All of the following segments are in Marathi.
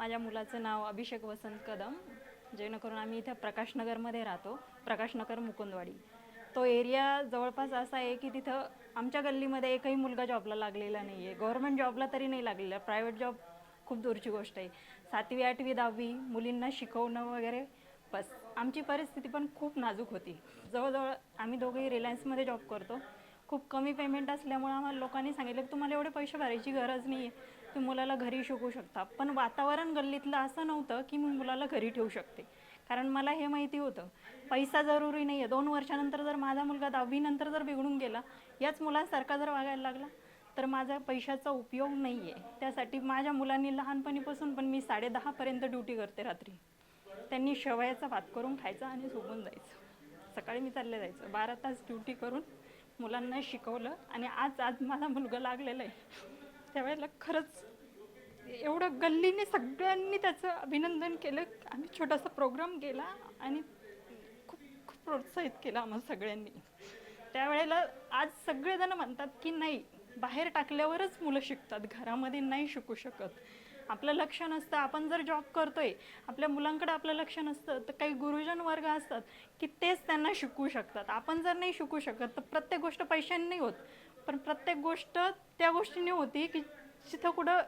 माझ्या मुलाचं नाव अभिषेक वसंत कदम. जेणेकरून आम्ही इथं प्रकाशनगरमध्ये राहतो प्रकाशनगर मुकुंदवाडी. तो एरिया जवळपास असा आहे की तिथं आमच्या गल्लीमध्ये एकही मुलगा जॉबला लागलेला नाही आहे. गव्हर्मेंट जॉबला तरी नाही लागलेला प्रायव्हेट जॉब खूप दूरची गोष्ट आहे. सातवी आठवी दहावी मुलींना शिकवणं वगैरे बस. आमची परिस्थिती पण खूप नाजूक होती. जवळजवळ आम्ही दोघेही रिलायन्समध्ये जॉब करतो. खूप कमी पेमेंट असल्यामुळे आम्हाला लोकांनी सांगितलं की तुम्हाला एवढे पैसे भरायची गरज नाही आहे तुम्ही मुलाला घरी शिकू शकता. पण वातावरण गल्लीतलं असं नव्हतं की मी मुलाला घरी ठेवू शकते. कारण मला हे माहिती होतं. पैसा जरुरी नाही आहे दोन वर्षानंतर जर माझा मुलगा दहावीनंतर जर बिघडून गेला याच मुलांसारखा जर वागायला लागला तर माझा पैशाचा उपयोग नाही आहे त्यासाठी माझ्या मुलांनी लहानपणीपासून पण मी साडेदहापर्यंत ड्युटी करते रात्री. त्यांनी शेवयाचा भात करून खायचा आणि झोपून जायचं. सकाळी मी चालले जायचं. बारा तास ड्युटी करून मुलांना शिकवलं आणि आज आज मला मुलगा लागलेला आहे. त्यावेळेला खरंच एवढं गल्लीने सगळ्यांनी त्याचं अभिनंदन केलं. आम्ही छोटासा प्रोग्राम केला आणि खूप खूप प्रोत्साहित केलं आम्हाला सगळ्यांनी. त्यावेळेला आज सगळेजण म्हणतात की नाही बाहेर टाकल्यावरच मुलं शिकतात घरामध्ये नाही शिकू शकत. आपलं लक्ष नसतं. आपण जर जॉब करतोय आपल्या मुलांकडे आपलं लक्ष नसतं तर काही गुरुजन वर्ग असतात की तेच त्यांना शिकवू शकतात. आपण जर नाही शिकू शकत तर प्रत्येक गोष्ट पैशांनी नाही होत. पण प्रत्येक गोष्ट त्या गोष्टीने होती की जिथं कुठं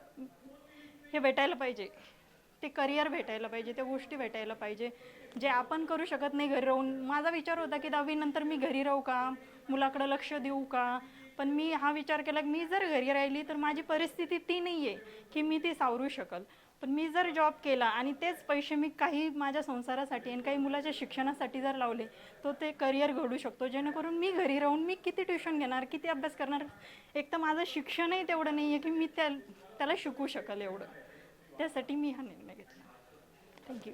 हे भेटायला पाहिजे. ते करिअर भेटायला पाहिजे त्या गोष्टी भेटायला पाहिजे. जे आपण करू शकत नाही घरी राहून. माझा विचार होता की दहावीनंतर मी घरी राहू का? मुलाकडं लक्ष देऊ का? पण मी हा विचार केला की मी जर घरी राहिली तर माझी परिस्थिती ती नाही आहे की मी ती सावरू शकल. पण मी जर जॉब केला आणि तेच पैसे मी काही माझ्या संसारासाठी आणि काही मुलाच्या शिक्षणासाठी जर लावले तो ते करिअर घडू शकतो. जेणेकरून मी घरी राहून मी किती ट्युशन घेणार किती अभ्यास करणार? एक तर माझं शिक्षणही तेवढं नाही आहे की मी त्या त्याला शिकू शकेल एवढं. त्यासाठी मी हा निर्णय घेतला. थँक्यू